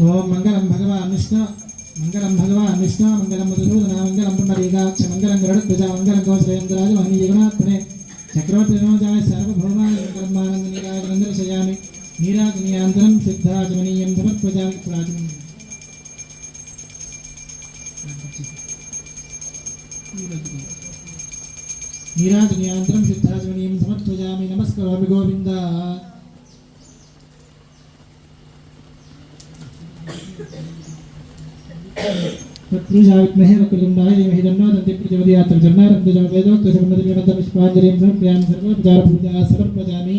ఓం మంగళం భగవాన్ విష్ణు. మంగళం భగవాన్ విష్ణు. మంగళం మధుసూదన మంగళం పుండరీకాక్ష మంగళం గరుడధ్వజ మంగళం కౌశలేంద్రాజ మహనీయ జగన్నాథనే. చక్రవర్తి వినోదాయ సార్వభౌమాయ మంగళం ఆనంద నీరాజనందర్శయామి నీరాజనీయాంతరం సిద్ధాజమనీయం సమర్పజామి ప్రాచమనీయం నీరాజనీయాంతరం సిద్ధాజమనీయం సమర్పజామి నమస్కరోమి గోవిందా. శ్రీజావిత్ మహేమ కుజుంబాయ ఏమి జన్నాథం దిప్పు జవదియాత్ర జన్నారం దుజావేదో కృష్ణ మందిరం సమర్పయామి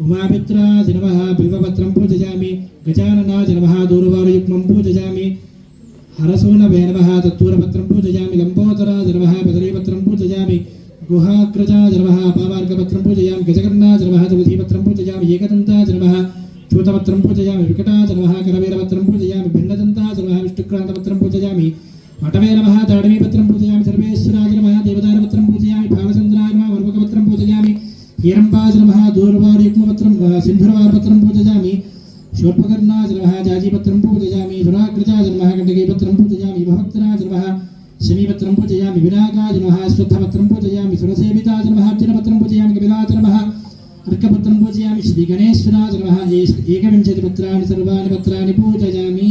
उमामित्राज नमः बिल्वपत्रं पूजयामि गजाननाज नमः दूरवारयुग्मं पूजयामि हरसूनवे नमः तत्तूरपत्रं पूजयामि लम्बोदराज नमः बदरीपत्रं पूजयामि गुहाग्रजाज नमः पावार्कपत्रं पूजयामि गजकर्णाज नमः तुलसीपत्रं पूजयामि एकदन्ताज नमः चूतपत्रं पूजयामि विकटाज नमः करवीरपत्रं శమీపత్రం పూజయామి వినాయకాజనమ అశ్వత్థపత్రం పూజయామి సురసేవితాజనమర్చనపత్రం పూజయామి కపిలాజనమ అర్కపత్రం పూజయామి శ్రీ గణేశ్వరాజనమ ఏకవింశతి పత్రాన్ని సర్వాణి పత్రాన్ని పూజయామి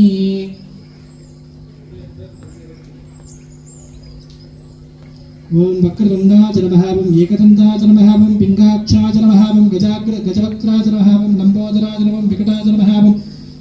ఓం వక్రతుండాచనమహావం ఏకదండాచనమహావం పింగాక్షాచనమహావం గజాగ్ర గజవక్రాచనమహావం లంబోదరాజనమం వికటాచనమహావం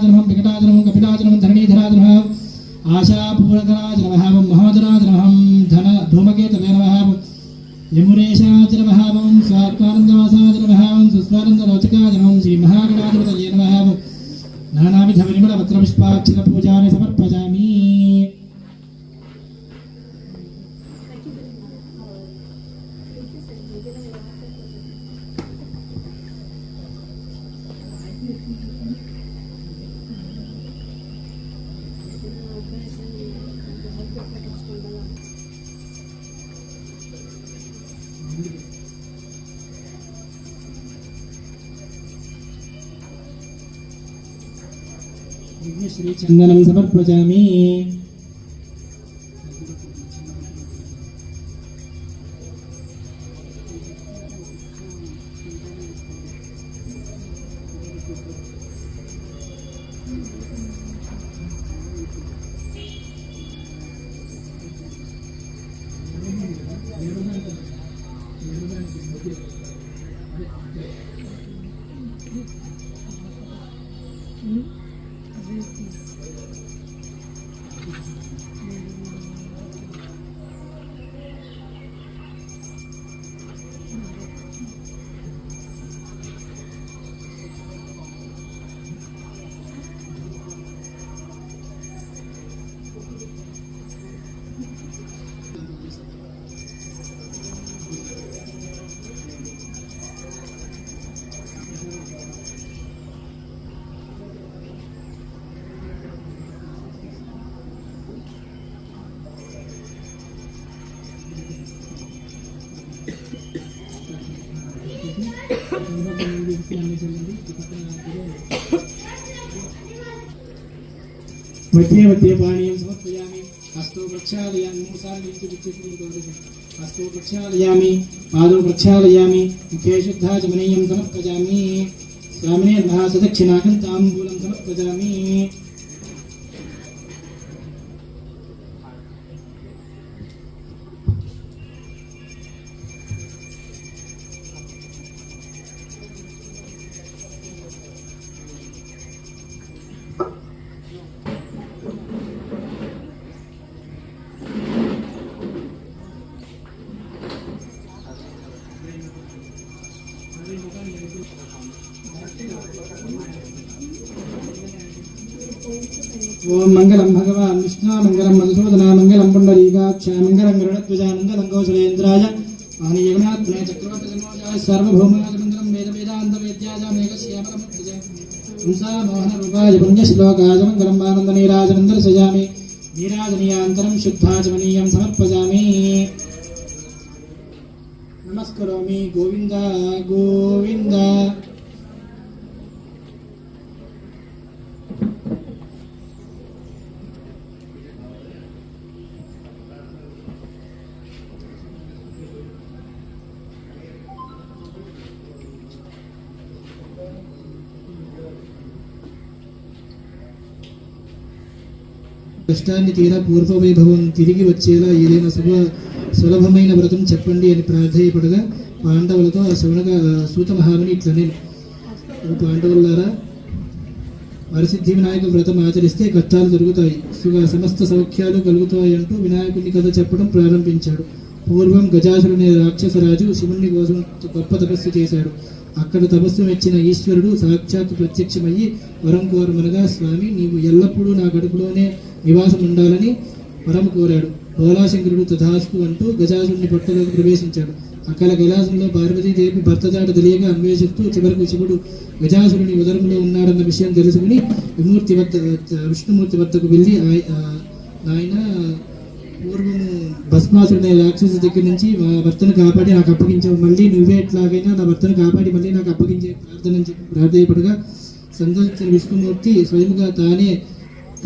జ్యేష్ఠరాజాయ నమః వికటాయ నమః కపిలాయ నమః ధన ధూమకేతవే నమః ఓం యమునేశాయ శ్రీ మహాగణాధిపతయే నమః నానావిధ పరిమళ పత్రపుష్పాక్షర పూజాని సమర్పజ श्रीचन्दनं समर्पयामि मध्ये मध्ये पाणीयं समर्पयामि हस्तौ प्रक्षालयामि मूसालित्युच्यते हस्तौ प्रक्षालयामि, पादौ प्रक्षालयामि, मुखे शुद्धाचमनीयं समर्पयामि। स्वामिने सदक्षिणाकन्ताम्बूलं समर्पयामि। ఓం మంగళం భగవాన్ విష్ణు మంగళం మధుసూదన మంగళం పుండరీకాక్ష మంగళం గరుడధ్వజానందలం కౌశలేంద్రాయ ఆనయగణాత్మనే చక్రవర్తి జన్మోజాయ సార్వభౌమాయ వేద వేదాంత వేద్యాయ మేఘశ్యామలముద్రజ హంసా మోహన రూపాయ పుణ్యశ్లోకాయ మంగళం ఆనంద నీరాజనం దర్శయామి నీరాజనీయాంతరం శుద్ధాచమనీయం సమర్పజామి నమస్కరోమి గోవింద గోవింద కష్టాన్ని తీరా పూర్వ వైభవం తిరిగి వచ్చేలా ఏదైనా శుభ సులభమైన వ్రతం చెప్పండి అని ప్రార్థయపడగా పాండవులతో ఆ శవనగా సూత మహాముని ఇట్లా నేను పాండవులారా వరసిద్ధి వినాయక వ్రతం ఆచరిస్తే కష్టాలు దొరుకుతాయి సుఖ సమస్త సౌఖ్యాలు కలుగుతాయి అంటూ వినాయకుని కథ చెప్పడం ప్రారంభించాడు. పూర్వం గజాసురుని రాక్షసరాజు శివుణ్ణి కోసం గొప్ప తపస్సు చేశాడు. అక్కడ తపస్సు మెచ్చిన ఈశ్వరుడు సాక్షాత్ ప్రత్యక్షమయ్యి వరం కోరమనగా స్వామి నీవు ఎల్లప్పుడూ నా గడుపులోనే నివాసం ఉండాలని వరం కోరాడు. భోలాశంకరుడు తథాస్తు అంటూ గజాసుని పట్టులోకి ప్రవేశించాడు. అక్కడ కైలాసంలో పార్వతీదేవి భర్త దాట తెలియక అన్వేషిస్తూ చివరికి శివుడు గజాసురుని ఉదరంలో ఉన్నాడన్న విషయం తెలుసుకుని విమూర్తి వద్ద విష్ణుమూర్తి వద్దకు వెళ్ళి ఆయన పూర్వము భస్మాసురుని రాక్షసు దగ్గర నుంచి మా భర్తను కాపాడి నాకు అప్పగించావు. మళ్ళీ నువ్వే ఎట్లాగైనా నా భర్తను కాపాడి మళ్ళీ నాకు అప్పగించే ప్రార్థన చెప్పి ప్రార్థయపడగా సందర్శించిన విష్ణుమూర్తి స్వయంగా తానే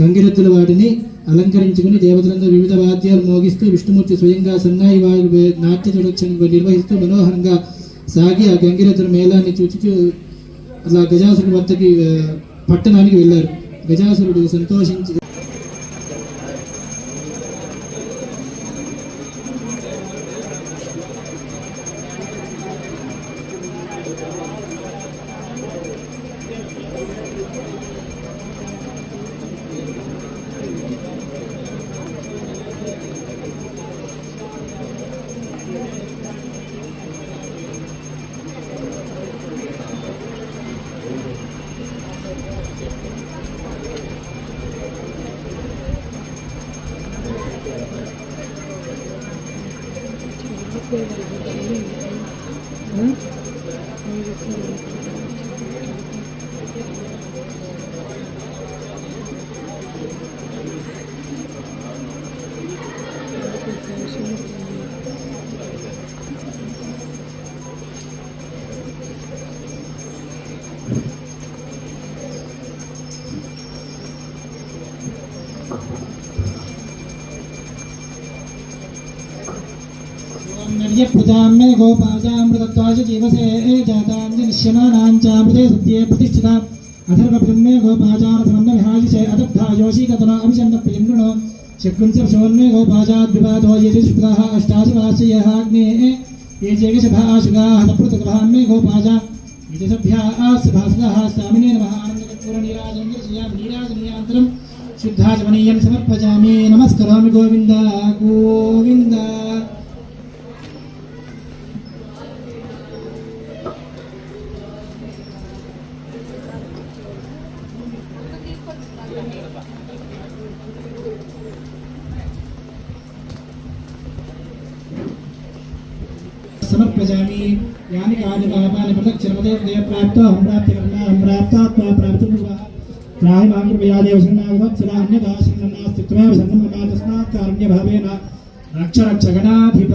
గంగిరెద్దుల వాటిని అలంకరించుకుని దేవతలందరూ వివిధ వాద్యాలు మోగిస్తూ విష్ణుమూర్తి స్వయంగా సన్నాయి వారి నాట్య ప్రదక్షిణ నిర్వహిస్తూ మనోహరంగా సాగి ఆ గంగిరథుల మేళాన్ని చూచుచూ అలా గజాసురుడి వద్దకి పట్టణానికి వెళ్ళారు. గజాసురుడు సంతోషించి 借个绿灯。嗯。那个。यज्ञप्रजाम्ये गोपाजामृतत्वाय जीवसे जातान्य निश्यमानां चामृते सत्ये प्रतिष्ठिता। अथर्वब्रह्मे गोपाजामृतमन्न विहायिषे अदब्धा योषीकतना अभिचन्दप्रियन्दृणो शकुञ्चपशोन्मे गोपाजाद्विपादो ये चतुष्पदाः अष्टाशिवाश्रयः अग्नेः गोपाजा। विदसभ्यास्भासुदाः स्वामिने नमः। आनन्दकपूर्णनीराजन्द्रशिया नीराजनीयान्तरं गो సమర్పజామి యాని కాని కాపాని ప్రదక్షిణమదే దేవ ప్రాప్త హం ప్రాప్తి కర్మ హం ప్రాప్త త్వా ప్రాప్తి త్రాహి మాం కృపయా దేవ శరణాగవత్సరా అన్యదాశరణ నాస్తి త్వమేవ తస్మాత్ కారుణ్య భావేన రక్ష రక్ష గణాధిప